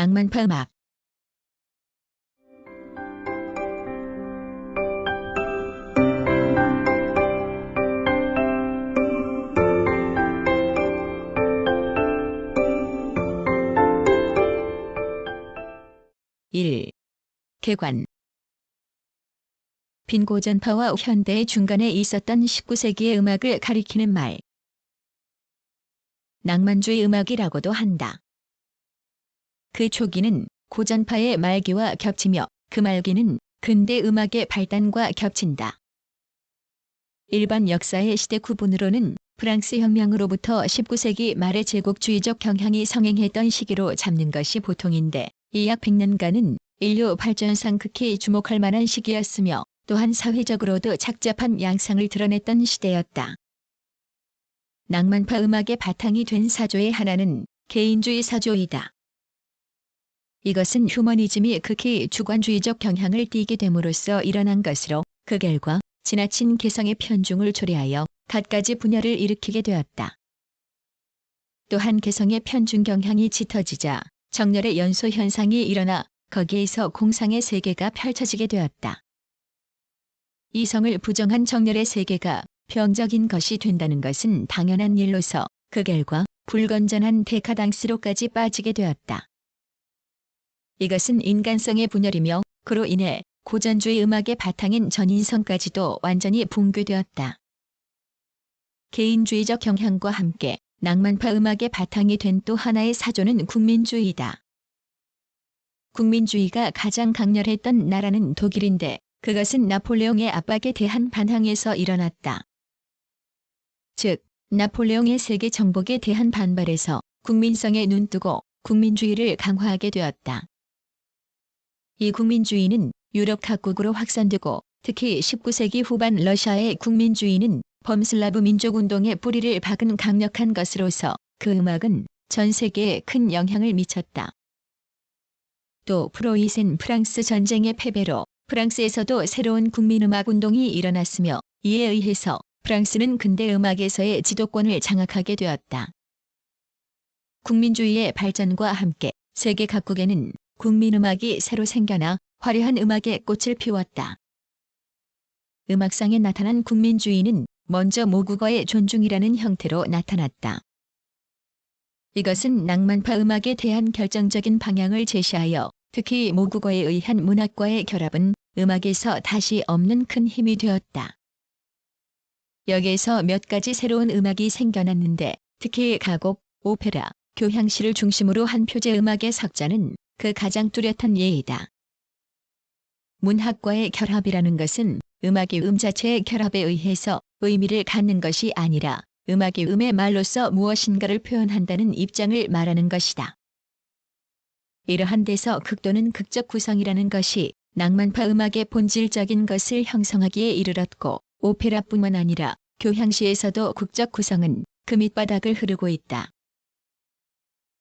낭만파 음악 일 개관 빈고전파와 현대의 중간에 있었던 19세기의 음악을 가리키는 말. 낭만주의 음악이라고도 한다. 그 초기는 고전파의 말기와 겹치며 그 말기는 근대 음악의 발단과 겹친다. 일반 역사의 시대 구분으로는 프랑스 혁명으로부터 19세기 말의 제국주의적 경향이 성행했던 시기로 잡는 것이 보통인데 이 약 100년간은 인류 발전상 극히 주목할 만한 시기였으며 또한 사회적으로도 착잡한 양상을 드러냈던 시대였다. 낭만파 음악의 바탕이 된 사조의 하나는 개인주의 사조이다. 이것은 휴머니즘이 극히 주관주의적 경향을 띠게 됨으로써 일어난 것으로 그 결과 지나친 개성의 편중을 초래하여 갖가지 분열을 일으키게 되었다. 또한 개성의 편중 경향이 짙어지자 정렬의 연소 현상이 일어나 거기에서 공상의 세계가 펼쳐지게 되었다. 이성을 부정한 정렬의 세계가 병적인 것이 된다는 것은 당연한 일로서 그 결과 불건전한 데카당스로까지 빠지게 되었다. 이것은 인간성의 분열이며 그로 인해 고전주의 음악의 바탕인 전인성까지도 완전히 붕괴되었다. 개인주의적 경향과 함께 낭만파 음악의 바탕이 된 또 하나의 사조는 국민주의다. 국민주의가 가장 강렬했던 나라는 독일인데 그것은 나폴레옹의 압박에 대한 반항에서 일어났다. 즉, 나폴레옹의 세계 정복에 대한 반발에서 국민성에 눈뜨고 국민주의를 강화하게 되었다. 이 국민주의는 유럽 각국으로 확산되고 특히 19세기 후반 러시아의 국민주의는 범슬라브 민족운동의 뿌리를 박은 강력한 것으로서 그 음악은 전 세계에 큰 영향을 미쳤다. 또 프로이센 프랑스 전쟁의 패배로 프랑스에서도 새로운 국민음악 운동이 일어났으며 이에 의해서 프랑스는 근대 음악에서의 지도권을 장악하게 되었다. 국민주의의 발전과 함께 세계 각국에는 국민음악이 새로 생겨나 화려한 음악의 꽃을 피웠다. 음악상에 나타난 국민주의는 먼저 모국어의 존중이라는 형태로 나타났다. 이것은 낭만파 음악에 대한 결정적인 방향을 제시하여 특히 모국어에 의한 문학과의 결합은 음악에서 다시 없는 큰 힘이 되었다. 여기에서 몇 가지 새로운 음악이 생겨났는데 특히 가곡, 오페라, 교향시를 중심으로 한 표제 음악의 석자는 그 가장 뚜렷한 예이다. 문학과의 결합이라는 것은 음악의 음 자체의 결합에 의해서 의미를 갖는 것이 아니라 음악의 음의 말로서 무엇인가를 표현한다는 입장을 말하는 것이다. 이러한 데서 극도는 극적 구성이라는 것이 낭만파 음악의 본질적인 것을 형성하기에 이르렀고 오페라뿐만 아니라 교향시에서도 극적 구성은 그 밑바닥을 흐르고 있다.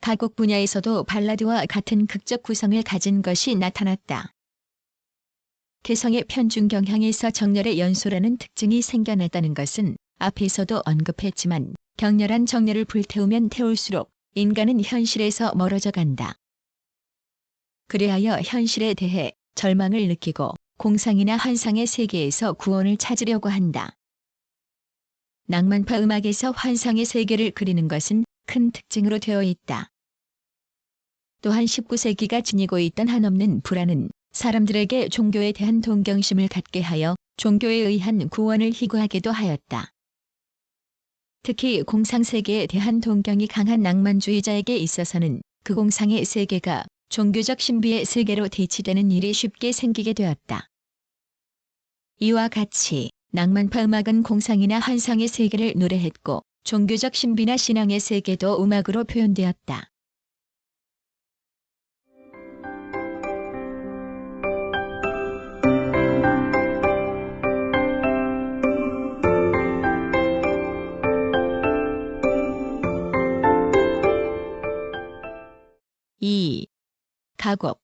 가곡 분야에서도 발라드와 같은 극적 구성을 가진 것이 나타났다. 개성의 편중 경향에서 정렬의 연소라는 특징이 생겨났다는 것은 앞에서도 언급했지만 격렬한 정렬을 불태우면 태울수록 인간은 현실에서 멀어져 간다. 그리하여 현실에 대해 절망을 느끼고 공상이나 환상의 세계에서 구원을 찾으려고 한다. 낭만파 음악에서 환상의 세계를 그리는 것은 큰 특징으로 되어 있다. 또한 19세기가 지니고 있던 한없는 불안은 사람들에게 종교에 대한 동경심을 갖게 하여 종교에 의한 구원을 희구하기도 하였다. 특히 공상세계에 대한 동경이 강한 낭만주의자에게 있어서는 그 공상의 세계가 종교적 신비의 세계로 대치되는 일이 쉽게 생기게 되었다. 이와 같이 낭만파 음악은 공상이나 환상의 세계를 노래했고 종교적 신비나 신앙의 세계도 음악으로 표현되었다. 이 가곡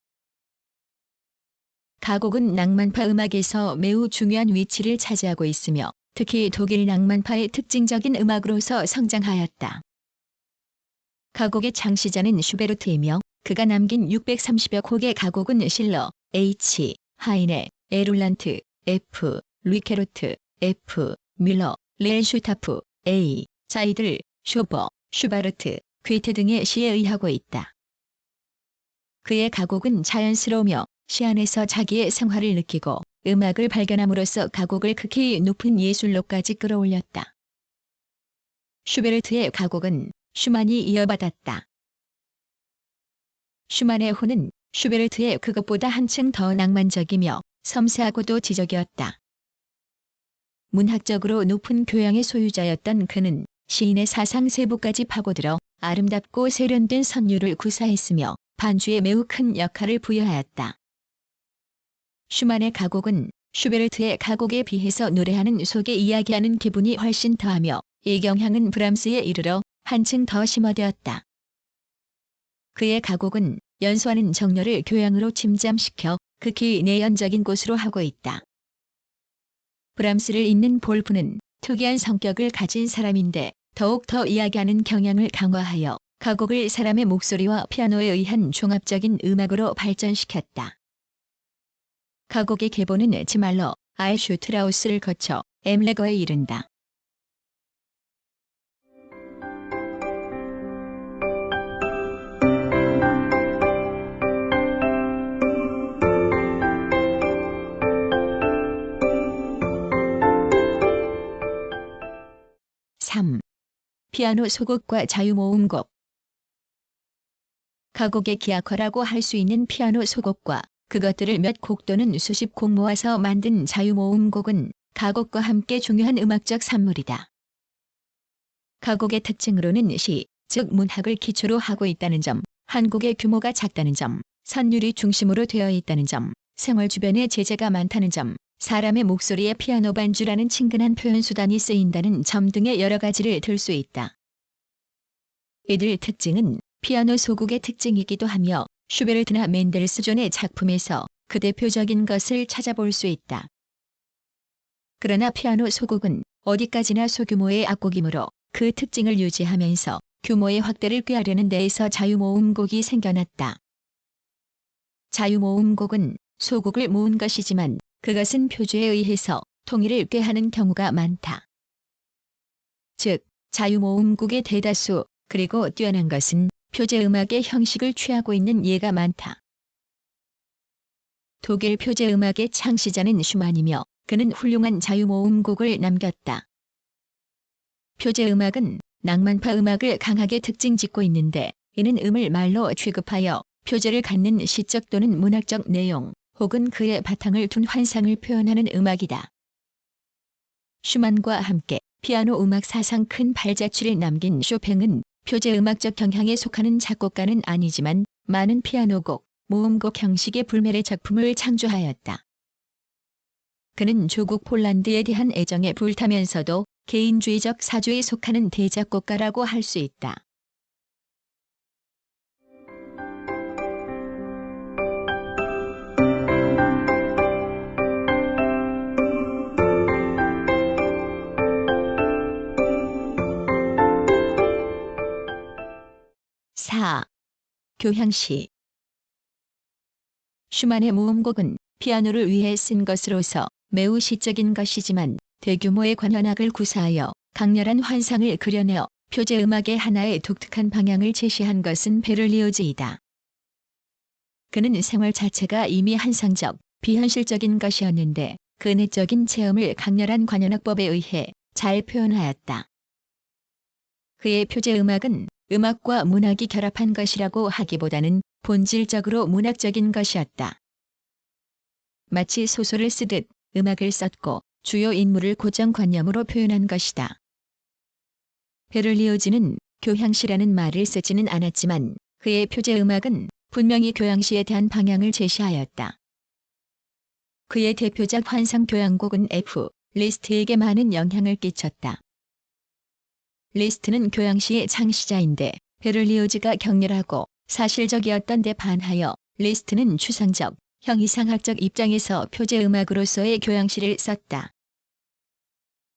가곡은 낭만파 음악에서 매우 중요한 위치를 차지하고 있으며 특히 독일 낭만파의 특징적인 음악으로서 성장하였다. 가곡의 창시자는 슈베르트이며 그가 남긴 630여 곡의 가곡은 실러, H, 하이네, 에룰란트, F, 루이케로트, F, 뮬러, 레엘슈타프, A, 자이들, 쇼버, 슈바르트, 괴테 등의 시에 의하고 있다. 그의 가곡은 자연스러우며 시 안에서 자기의 생활을 느끼고 음악을 발견함으로써 가곡을 극히 높은 예술로까지 끌어올렸다. 슈베르트의 가곡은 슈만이 이어받았다. 슈만의 호는 슈베르트의 그것보다 한층 더 낭만적이며 섬세하고도 지적이었다. 문학적으로 높은 교양의 소유자였던 그는 시인의 사상 세부까지 파고들어 아름답고 세련된 선율을 구사했으며 반주에 매우 큰 역할을 부여하였다. 슈만의 가곡은 슈베르트의 가곡에 비해서 노래하는 속에 이야기하는 기분이 훨씬 더하며 이 경향은 브람스에 이르러 한층 더 심화되었다. 그의 가곡은 연소하는 정열을 교양으로 침잠시켜 극히 내연적인 곳으로 하고 있다. 브람스를 잇는 볼프는 특이한 성격을 가진 사람인데 더욱 더 이야기하는 경향을 강화하여 가곡을 사람의 목소리와 피아노에 의한 종합적인 음악으로 발전시켰다. 가곡의 계보는 지말러, 아이슈트라우스를 거쳐 엠레거에 이른다. (3) 피아노 소곡과 자유모음곡 가곡의 기악화라고 할 수 있는 피아노 소곡과 그것들을 몇 곡 또는 수십 곡 모아서 만든 자유모음곡은 가곡과 함께 중요한 음악적 산물이다. 가곡의 특징으로는 시, 즉 문학을 기초로 하고 있다는 점, 한국의 규모가 작다는 점, 선율이 중심으로 되어 있다는 점, 생활 주변에 제재가 많다는 점, 사람의 목소리에 피아노 반주라는 친근한 표현 수단이 쓰인다는 점 등의 여러 가지를 들 수 있다. 이들 특징은 피아노 소곡의 특징이기도 하며 슈베르트나 멘델스존의 작품에서 그 대표적인 것을 찾아볼 수 있다. 그러나 피아노 소곡은 어디까지나 소규모의 악곡이므로 그 특징을 유지하면서 규모의 확대를 꾀하려는 데에서 자유모음곡이 생겨났다. 자유모음곡은 소곡을 모은 것이지만 그것은 표주에 의해서 통일을 꾀하는 경우가 많다. 즉, 자유모음곡의 대다수 그리고 뛰어난 것은 표제 음악의 형식을 취하고 있는 예가 많다. 독일 표제 음악의 창시자는 슈만이며 그는 훌륭한 자유모음곡을 남겼다. 표제 음악은 낭만파 음악을 강하게 특징 짓고 있는데 이는 음을 말로 취급하여 표제를 갖는 시적 또는 문학적 내용 혹은 그의 바탕을 둔 환상을 표현하는 음악이다. 슈만과 함께 피아노 음악 사상 큰 발자취를 남긴 쇼팽은 표제 음악적 경향에 속하는 작곡가는 아니지만 많은 피아노곡, 모음곡 형식의 불멸의 작품을 창조하였다. 그는 조국 폴란드에 대한 애정에 불타면서도 개인주의적 사조에 속하는 대작곡가라고 할 수 있다. 교향시 슈만의 모음곡은 피아노를 위해 쓴 것으로서 매우 시적인 것이지만 대규모의 관현악을 구사하여 강렬한 환상을 그려내어 표제 음악의 하나의 독특한 방향을 제시한 것은 베를리오즈이다. 그는 생활 자체가 이미 한상적, 비현실적인 것이었는데 그 내적인 체험을 강렬한 관현악법에 의해 잘 표현하였다. 그의 표제 음악은 음악과 문학이 결합한 것이라고 하기보다는 본질적으로 문학적인 것이었다. 마치 소설을 쓰듯 음악을 썼고 주요 인물을 고정관념으로 표현한 것이다. 베를리오즈는 교향시라는 말을 쓰지는 않았지만 그의 표제 음악은 분명히 교향시에 대한 방향을 제시하였다. 그의 대표작 환상 교향곡은 F. 리스트에게 많은 영향을 끼쳤다. 리스트는 교향시의 창시자인데 베를리오즈가 격렬하고 사실적이었던 데 반하여 리스트는 추상적, 형이상학적 입장에서 표제 음악으로서의 교향시를 썼다.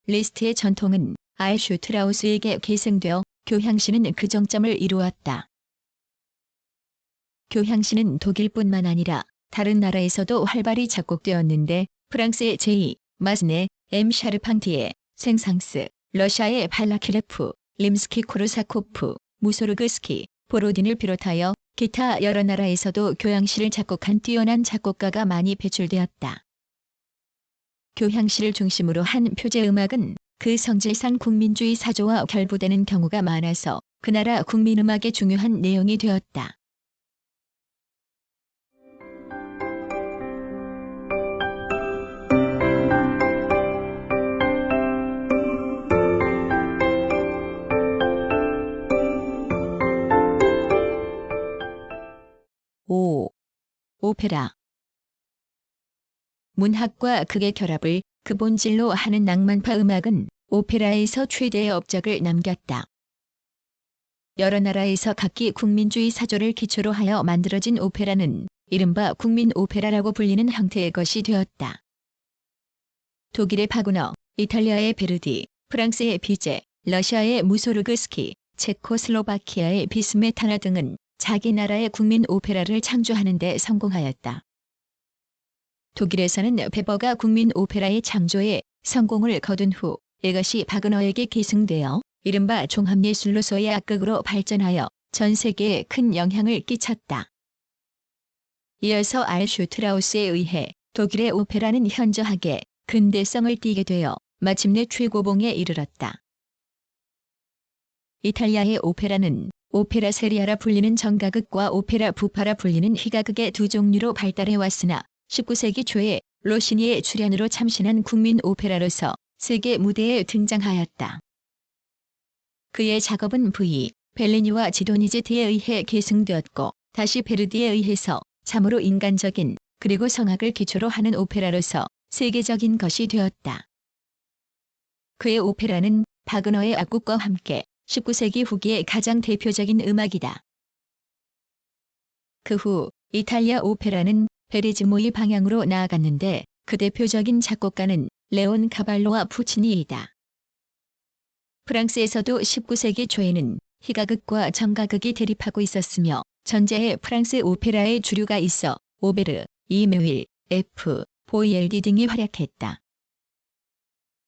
리스트의 전통은 아이슈트라우스에게 계승되어 교향시는 그 정점을 이루었다. 교향시는 독일뿐만 아니라 다른 나라에서도 활발히 작곡되었는데 프랑스의 제2 마스네, M 샤르팡티에, 생상스, 러시아의 발라키레프, 림스키 코르사코프, 무소르그스키, 보로딘을 비롯하여 기타 여러 나라에서도 교향시를 작곡한 뛰어난 작곡가가 많이 배출되었다. 교향시를 중심으로 한 표제 음악은 그 성질상 국민주의 사조와 결부되는 경우가 많아서 그 나라 국민음악의 중요한 내용이 되었다. 오. 오페라 문학과 극의 결합을 그 본질로 하는 낭만파 음악은 오페라에서 최대의 업적을 남겼다. 여러 나라에서 각기 국민주의 사조를 기초로 하여 만들어진 오페라는 이른바 국민 오페라라고 불리는 형태의 것이 되었다. 독일의 파구너, 이탈리아의 베르디, 프랑스의 비제, 러시아의 무소르그스키, 체코슬로바키아의 비스메타나 등은 자기 나라의 국민 오페라를 창조하는 데 성공하였다. 독일에서는 베버가 국민 오페라의 창조에 성공을 거둔 후 이것이 바그너에게 계승되어 이른바 종합예술로서의 악극으로 발전하여 전 세계에 큰 영향을 끼쳤다. 이어서 알 슈트라우스에 의해 독일의 오페라는 현저하게 근대성을 띠게 되어 마침내 최고봉에 이르렀다. 이탈리아의 오페라는 오페라 세리아라 불리는 정가극과 오페라 부파라 불리는 희가극의 두 종류로 발달해 왔으나 19세기 초에 로시니의 출연으로 참신한 국민 오페라로서 세계 무대에 등장하였다. 그의 작업은 V. 벨리니와 지도니제트에 의해 계승되었고 다시 베르디에 의해서 참으로 인간적인 그리고 성악을 기초로 하는 오페라로서 세계적인 것이 되었다. 그의 오페라는 바그너의 악곡과 함께 19세기 후기의 가장 대표적인 음악이다. 그 후 이탈리아 오페라는 베리즈모의 방향으로 나아갔는데 그 대표적인 작곡가는 레온 카발로와 푸치니이다. 프랑스에서도 19세기 초에는 희가극과 정가극이 대립하고 있었으며 전제에 프랑스 오페라의 주류가 있어 오베르, 이메윌, F, 보이엘디 등이 활약했다.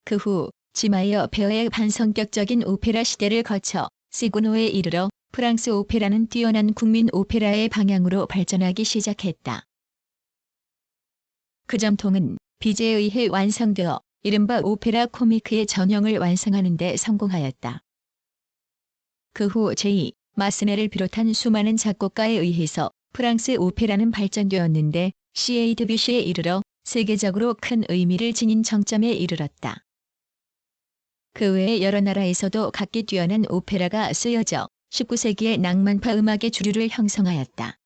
그 후 지마이어 베어의 반성격적인 오페라 시대를 거쳐 시그노에 이르러 프랑스 오페라는 뛰어난 국민 오페라의 방향으로 발전하기 시작했다. 그 점통은 비제에 의해 완성되어 이른바 오페라 코미크의 전형을 완성하는 데 성공하였다. 그 후 제2 마스네를 비롯한 수많은 작곡가에 의해서 프랑스 오페라는 발전되었는데 CA 드뷔시에 이르러 세계적으로 큰 의미를 지닌 정점에 이르렀다. 그 외에 여러 나라에서도 각기 뛰어난 오페라가 쓰여져 19세기의 낭만파 음악의 주류를 형성하였다.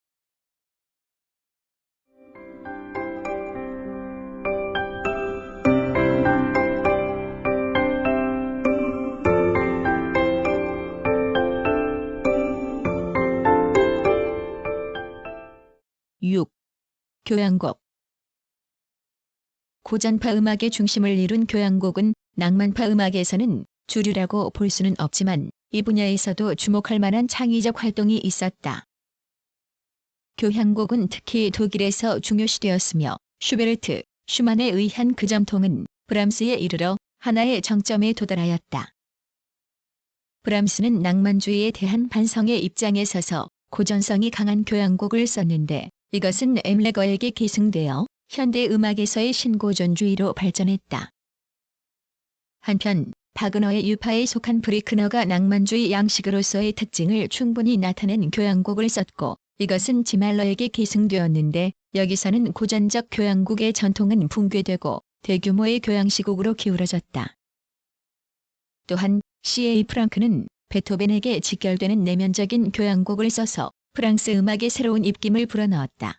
육 교향곡 고전파 음악의 중심을 이룬 교향곡은 낭만파 음악에서는 주류라고 볼 수는 없지만 이 분야에서도 주목할 만한 창의적 활동이 있었다. 교향곡은 특히 독일에서 중요시되었으며 슈베르트, 슈만에 의한 그 점통은 브람스에 이르러 하나의 정점에 도달하였다. 브람스는 낭만주의에 대한 반성의 입장에 서서 고전성이 강한 교향곡을 썼는데 이것은 엠레거에게 계승되어 현대 음악에서의 신고전주의로 발전했다. 한편 바그너의 유파에 속한 브리크너가 낭만주의 양식으로서의 특징을 충분히 나타낸 교향곡을 썼고 이것은 지말러에게 계승되었는데 여기서는 고전적 교향곡의 전통은 붕괴되고 대규모의 교향시곡으로 기울어졌다. 또한 C.A. 프랑크는 베토벤에게 직결되는 내면적인 교향곡을 써서 프랑스 음악의 새로운 입김을 불어넣었다.